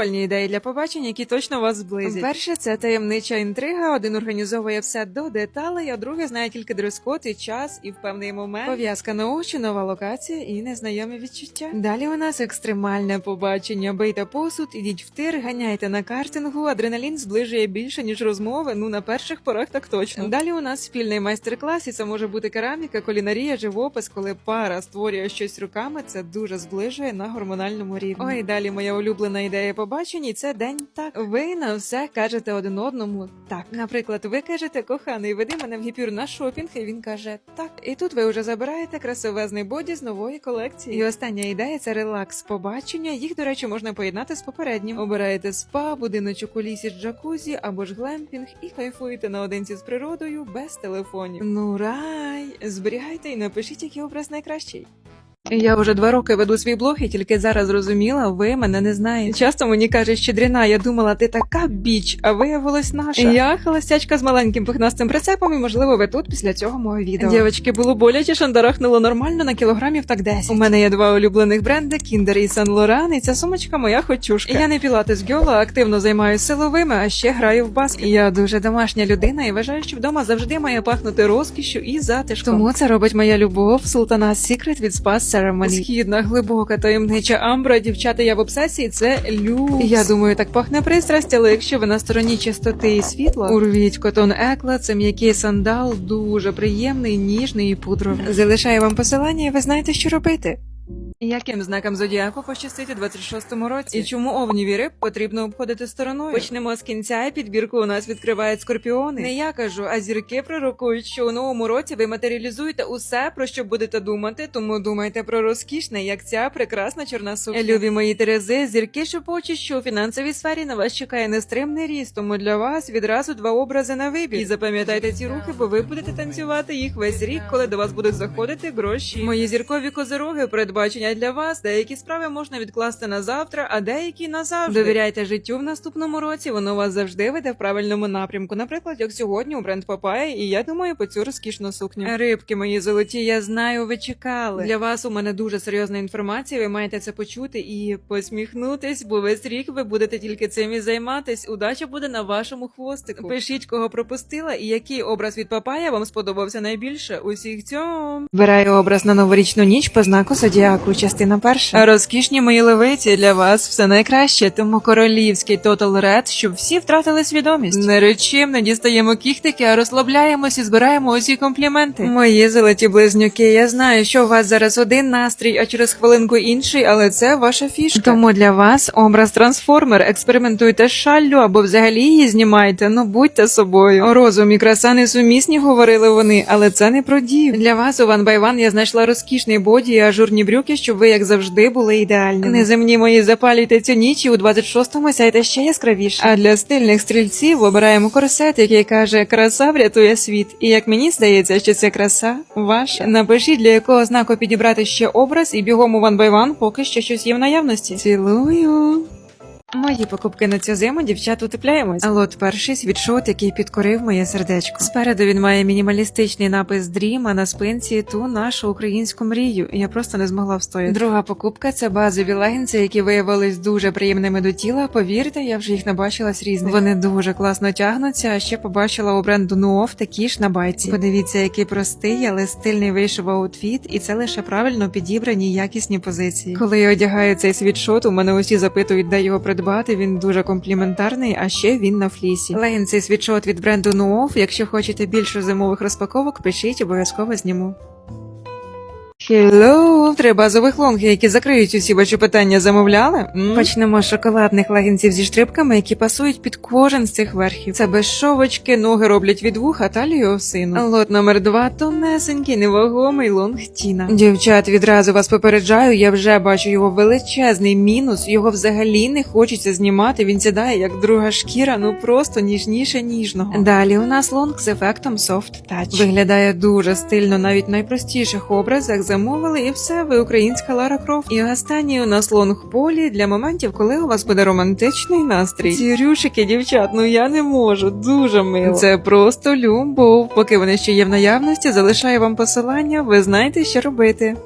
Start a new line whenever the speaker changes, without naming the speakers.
прикольні ідеї для побачень, які точно вас зблизять. Перше, це таємнича інтрига. Один організовує все до деталей, а другий знає тільки дрес-код і час, і в певний момент пов'язка на очі, нова локація і незнайомі відчуття. Далі у нас екстремальне побачення. Бийте посуд, ідіть в тир, ганяйте на картингу. Адреналін зближує більше ніж розмови. Ну на перших порах так точно. Далі у нас спільний майстер-клас, і це може бути кераміка, кулінарія, живопис, коли пара створює щось руками. Це дуже зближує на гормональному рівні. Ой, далі моя улюблена ідея побачень, і це день так. Ви на все кажете один одному так. Наприклад, ви кажете, коханий, веди мене в гіпюр на шопінг, і він каже так. І тут ви вже забираєте красивезний боді з нової колекції. І остання ідея це релакс побачення. Їх, до речі, можна поєднати з попереднім. Обираєте спа, будиночок у лісі з джакузі або ж глемпінг і кайфуєте наодинці з природою без телефонів. Ну рай! Зберігайте і напишіть, який образ найкращий. Я вже два роки веду свій блог і тільки зараз зрозуміла, ви мене не знаєте. Часто мені кажуть, щедріна, я думала, ти така біч, а виявилась наша. Я холостячка з маленьким пухнастим прицепом, і можливо, ви тут після цього мого відео. Дівчатки, було боляче, шандарахнуло нормально на кілограмів так 10. У мене є два улюблених бренди Kinder і Saint Laurent, і ця сумочка моя хочушка. Я не пілатес гьола, активно займаюся силовими, а ще граю в баскет. Я дуже домашня людина і вважаю, що вдома завжди має пахнути розкішшю і затишком. Тому це робить моя любов, Султана Secret від Spa Ceremony. Східна, глибока, таємнича амбра, дівчата, я в обсесії, це люкс. Я думаю, так пахне пристрасть, але якщо ви на стороні чистоти і світла, урвіть котон екла, це м'який сандал, дуже приємний, ніжний і пудровий. Залишаю вам посилання, і ви знаєте, що робити. Яким знаком зодіаку пощастить у 26-му році? І чому овніві риб потрібно обходити стороною? Почнемо з кінця, і підбірку у нас відкривають скорпіони. Не я кажу, а зірки пророкують, що у новому році ви матеріалізуєте усе, про що будете думати, тому думайте про розкішне, як ця прекрасна чорна сукня. Любі мої терези, зірки шепочуть, що у фінансовій сфері на вас чекає нестримний ріст, тому для вас відразу два образи на вибір. І запам'ятайте ці рухи, бо ви будете танцювати їх весь рік, коли до вас будуть заходити гроші. Мої зіркові козироги, передбачення для вас. Деякі справи можна відкласти на завтра, а деякі назавжди. Довіряйте життю в наступному році. Воно вас завжди веде в правильному напрямку. Наприклад, як сьогодні у бренд Папая, і я думаю по цю розкішну сукню. Рибки мої золоті, я знаю, ви чекали. Для вас у мене дуже серйозна інформація. Ви маєте це почути і посміхнутись, бо весь рік ви будете тільки цим і займатись. Удача буде на вашому хвостику. Пишіть, кого пропустила, і який образ від Папая вам сподобався найбільше. Усіх цьом. Вибираю образ на новорічну ніч по знаку зодіаку. Частина перша. Розкішні мої левиці для вас все найкраще, тому королівський Total Red, щоб всі втратили свідомість. Не речим, не дістаємо кіхтики, а розслабляємось і збираємо усі компліменти. Мої золоті близнюки, я знаю, що у вас зараз один настрій, а через хвилинку інший, але це ваша фішка. Тому для вас образ трансформер. Експериментуйте з шаллю або взагалі її знімайте. Ну будьте собою. Розум і краса несумісні, говорили вони, але це не про дів. Для вас у by One я знайшла розкішний боді і ажурні брюки, щоб ви, як завжди, були ідеальними. Неземні мої запалюйте цю ніч і у 26-му сяйте ще яскравіше. А для стильних стрільців обираємо корсет, який каже, краса врятує світ. І як мені здається, що ця краса ваша. Напишіть, для якого знаку підібрати ще образ, і бігом у One by One поки що щось є в наявності. Цілую. Мої покупки на цю зиму дівчат утепляємось. Лот перший світшот, який підкорив моє сердечко. Спереду він має мінімалістичний напис Dream, а на спинці ту нашу українську мрію. Я просто не змогла встояти. Друга покупка це базові легінці, які виявились дуже приємними до тіла. Повірте, я вже їх набачилась різних. Вони дуже класно тягнуться. А ще побачила у бренду Nuof такі ж на байці. Подивіться, який простий, але стильний вийшов аутфіт, і це лише правильно підібрані якісні позиції. Коли я одягаю цей світшот, у мене усі запитують, де його придбати. Він дуже компліментарний, а ще він на флісі. Лейн цей світшот від бренду Нуов. Якщо хочете більше зимових розпаковок, пишіть, обов'язково зніму. Hello! Три базових лонги, які закриють усі ваші питання, замовляли? М? Почнемо з шоколадних легінців зі штрибками, які пасують під кожен з цих верхів. Це безшовочки, ноги роблять від вуха, талію осину. Лот номер два тонесенький, невагомий лонг Тіна. Дівчат, відразу вас попереджаю, я вже бачу його величезний мінус. Його взагалі не хочеться знімати. Він сідає як друга шкіра, ну просто ніжніше ніжного. Далі у нас лонг з ефектом Soft Touch. Виглядає дуже стильно, навіть в найпростіших образах замовили, і все, ви українська Лара Крофт. І останній у нас лонг полі для моментів, коли у вас буде романтичний настрій. Ці рюшики, дівчат, ну я не можу, дуже мило. Це просто любов. Поки вони ще є в наявності, залишаю вам посилання, ви знаєте, що робити.